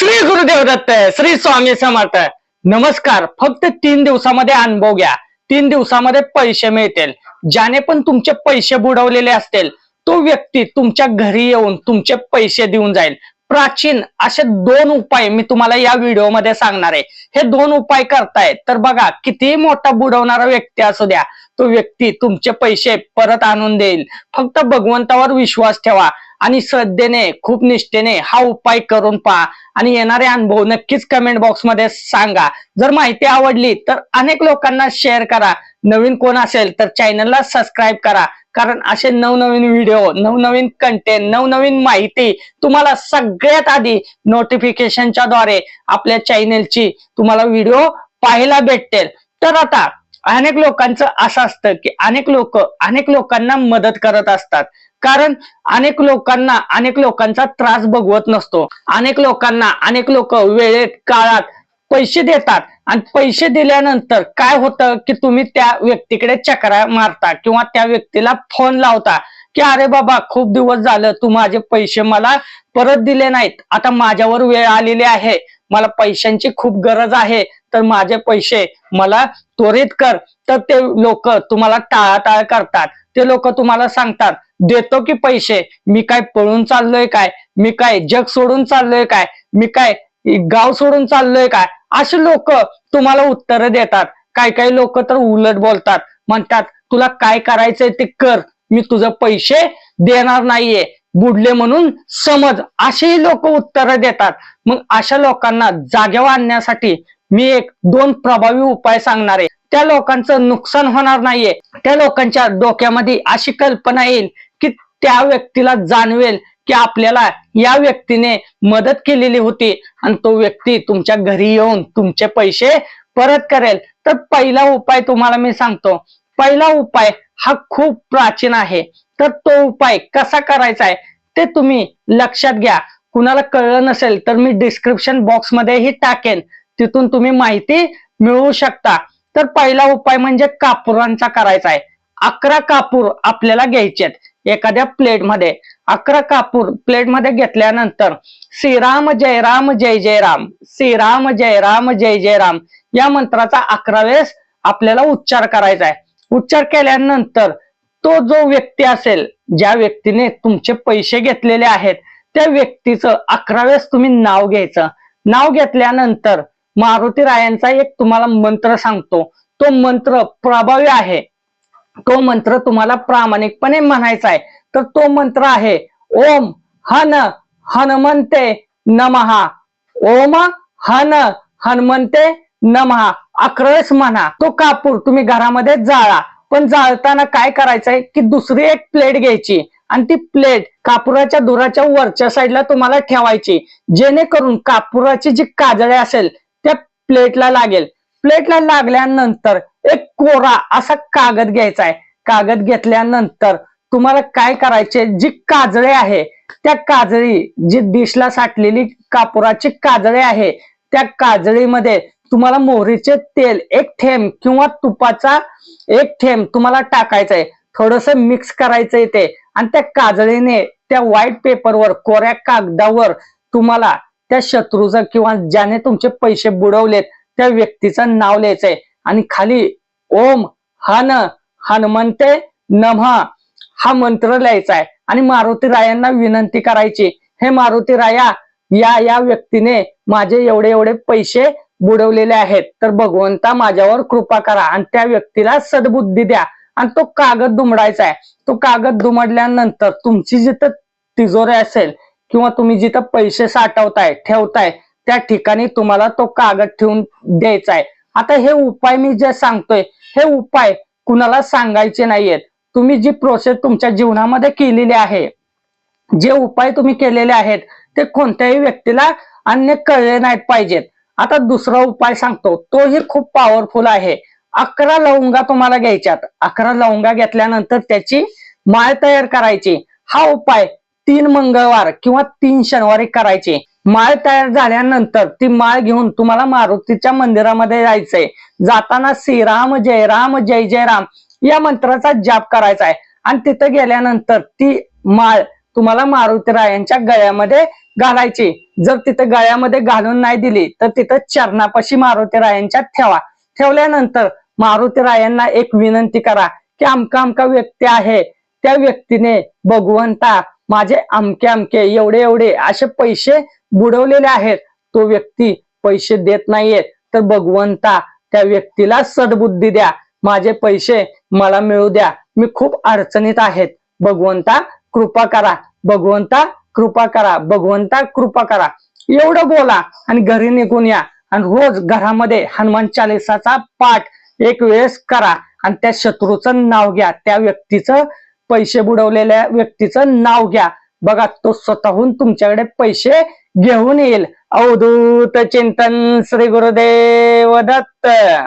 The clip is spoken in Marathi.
श्री गुरुदेव दत्त श्री स्वामी समर्थ नमस्कार फक्त तीन दिवसामध्ये अनुभव घ्या. तीन दिवसामध्ये पैसे मिळतील. ज्याने पण तुमचे पैसे बुडवलेले असतील तो व्यक्ती तुमच्या घरी येऊन तुमचे पैसे देऊन जाईल. प्राचीन असे दोन उपाय मी तुम्हाला या व्हिडिओमध्ये सांगणार आहे. हे दोन उपाय करतायत. तर बघा कितीही मोठा बुडवणारा व्यक्ती असू द्या तो व्यक्ती तुमचे पैसे परत आणून देईल. फक्त भगवंतावर विश्वास ठेवा. आणि श्रद्धेने खूप निष्ठेने हा उपाय करून पहा. आणि येणारे अनुभव नक्कीच कमेंट बॉक्समध्ये सांगा. जर माहिती आवडली तर अनेक लोकांना शेअर करा. नवीन कोण असेल तर चॅनलला सबस्क्राईब करा. कारण असे नवनवीन व्हिडिओ नवनवीन कंटेंट नवनवीन माहिती तुम्हाला सगळ्यात आधी नोटिफिकेशनच्या द्वारे आपल्या चॅनेलची तुम्हाला व्हिडिओ पाहायला भेटतील. तर आता अनेक लोकांचं असं असतं की अनेक लोक अनेक लोकांना मदत करत असतात. कारण अनेक लोकांना अनेक लोकांचा त्रास बघवत नसतो. अनेक लोकांना अनेक लोक वेळेत काळात पैसे देतात. आणि पैसे दिल्यानंतर काय होतं की तुम्ही त्या व्यक्तीकडे चक्रा मारता किंवा त्या व्यक्तीला फोन लावता की अरे बाबा खूप दिवस झालं तू माझे पैसे मला परत दिले नाहीत. आता माझ्यावर वेळ आलेली आहे. मला पैशांची खूप गरज आहे. तर माझे पैसे मला त्वरित कर. तर ते लोक तुम्हाला टाळाटाळ करतात. ते लोक तुम्हाला सांगतात देतो की पैसे. मी काय पळून चाललोय काय? मी काय जग सोडून चाललोय काय? मी काय गाव सोडून चाललोय काय? असे लोक तुम्हाला उत्तर देतात. काही काही लोक तर उलट बोलतात. म्हणतात तुला काय करायचंय ते कर. मी तुझं पैसे देणार नाहीये. बुडले म्हणून समज. असेही लोक उत्तर देतात. मग अशा लोकांना जागेवर आणण्यासाठी मी एक दोन प्रभावी उपाय सांगणार आहे. त्या लोकांचं नुकसान होणार नाहीये. त्या लोकांच्या डोक्यामध्ये अशी कल्पना येईल की त्या व्यक्तीला जाणवेल की आपल्याला या व्यक्तीने मदत केलेली होती आणि तो व्यक्ती तुमच्या घरी येऊन तुमचे पैसे परत करेल. तर पहिला उपाय तुम्हाला मी सांगतो. पहिला उपाय हा खूप प्राचीन आहे. तर तो उपाय कसा करायचा आहे ते तुम्ही लक्षात घ्या. कुणाला कळलं नसेल तर मी डिस्क्रिप्शन बॉक्समध्येही टाकेन. तिथून तुम्ही माहिती मिळवू शकता. तर पहिला उपाय म्हणजे कापुरांचा करायचा आहे. अकरा कापूर आपल्याला घ्यायचे एखाद्या प्लेटमध्ये अकरा कापूर प्लेटमध्ये घेतल्यानंतर श्रीराम जय राम जय जय राम. श्रीराम जय राम जय जय राम. या मंत्राचा अकरा वेळेस आपल्याला उच्चार करायचा आहे. उच्चार केल्यानंतर तो जो व्यक्ती असेल ज्या व्यक्तीने तुमचे पैसे घेतलेले आहेत त्या व्यक्तीचं अकरा वेळेस तुम्ही नाव घ्यायचं. नाव घेतल्यानंतर मारुती रायांचा एक तुम्हाला मंत्र सांगतो. तो मंत्र प्रभावी आहे. तो मंत्र तुम्हाला प्रामाणिकपणे म्हणायचा आहे. तर तो मंत्र आहे ओम हन हनुमंते नमहा. ओम हन हनुमंते नमहा. अकरावेस म्हणा तो कापूर तुम्ही घरामध्ये जाळा. पण जाळताना काय करायचंय? की दुसरी एक प्लेट घ्यायची आणि ती प्लेट कापुराच्या दुराच्या वरच्या साईडला तुम्हाला ठेवायची. जेणेकरून कापुराची जी काजळे असेल प्लेटला लागेल. प्लेटला लागल्यानंतर एक कोरा असा कागद घ्यायचा आहे. कागद घेतल्यानंतर तुम्हाला काय करायचे? जी काजळे आहे त्या काजळी जी डिशला साठलेली कापुराची काजळे आहे त्या काजळीमध्ये तुम्हाला मोहरीचे तेल एक थेंब किंवा तुपाचा एक थेंब तुम्हाला टाकायचं आहे. थोडस मिक्स करायचंय ते. आणि त्या काजळीने त्या व्हाईट पेपरवर कोऱ्या कागदावर तुम्हाला त्या शत्रूचं किंवा ज्याने तुमचे पैसे बुडवलेत त्या व्यक्तीचं नाव लिहायचंय. आणि खाली ओम हन हनुमंते नमः हा मंत्र लिहायचा आहे आणि मारुती रायांना विनंती करायची हे मारुती राया या या व्यक्तीने माझे एवढे एवढे पैसे बुडवलेले आहेत. तर भगवंता माझ्यावर कृपा करा आणि त्या व्यक्तीला सद्बुद्धी द्या. आणि तो कागद दुमडायचा आहे तो कागद दुमडल्यानंतर तुमची जिथं तिजोरी असेल किंवा तुम्ही जिथं पैसे साठवताय ठेवताय त्या ठिकाणी तुम्हाला तो कागद ठेवून द्यायचा आहे आता हे उपाय मी जे सांगतोय हे उपाय कुणाला सांगायचे नाहीयेत. तुम्ही जी प्रोसेस तुमच्या जीवनामध्ये केलेली आहे जे उपाय तुम्ही केलेले आहेत ते कोणत्याही व्यक्तीला अन्य कळले नाहीत पाहिजेत. आता दुसरा उपाय सांगतो तोही खूप पॉवरफुल आहे. अकरा लवंगा तुम्हाला घ्यायच्यात. अकरा लवंगा घेतल्यानंतर त्याची माळ तयार करायची. हा उपाय तीन मंगळवार किंवा तीन शनिवारी करायचे. माळ तयार झाल्यानंतर ती माळ घेऊन तुम्हाला मारुतीच्या मंदिरामध्ये जायचंय. जाताना श्रीराम जय राम जय जय राम या मंत्राचा जाप करायचा आहे आणि तिथं गेल्यानंतर ती माळ तुम्हाला मारुतीरायांच्या गळ्यामध्ये घालायची. जर तिथं गळ्यामध्ये घालून नाही दिली तर तिथं चरणापाशी मारुतीरायांच्या ठेवा. ठेवल्यानंतर मारुतीरायांना एक विनंती करा की आमका आमका व्यक्ती आहे. त्या व्यक्तीने भगवंता माझे अमके अमके एवढे एवढे असे पैसे बुडवलेले आहेत. तो व्यक्ती पैसे देत नाहीयेत तर भगवंता त्या व्यक्तीला सद्बुद्धी द्या. माझे पैसे मला मिळू द्या. मी खूप अडचणीत आहेत. भगवंता कृपा करा. भगवंता कृपा करा. भगवंता कृपा करा. एवढं बोला आणि घरी निघून या. आणि रोज घरामध्ये हनुमान चालिसाचा पाठ एक वेळेस करा. आणि त्या शत्रूचं नाव घ्या. त्या व्यक्तीचं पैसे बुडवलेल्या व्यक्तीचं नाव घ्या. बघा तो स्वतःहून तुमच्याकडे पैसे घेऊन येईल. अवधूत चिंतन श्री गुरुदेव दत्त.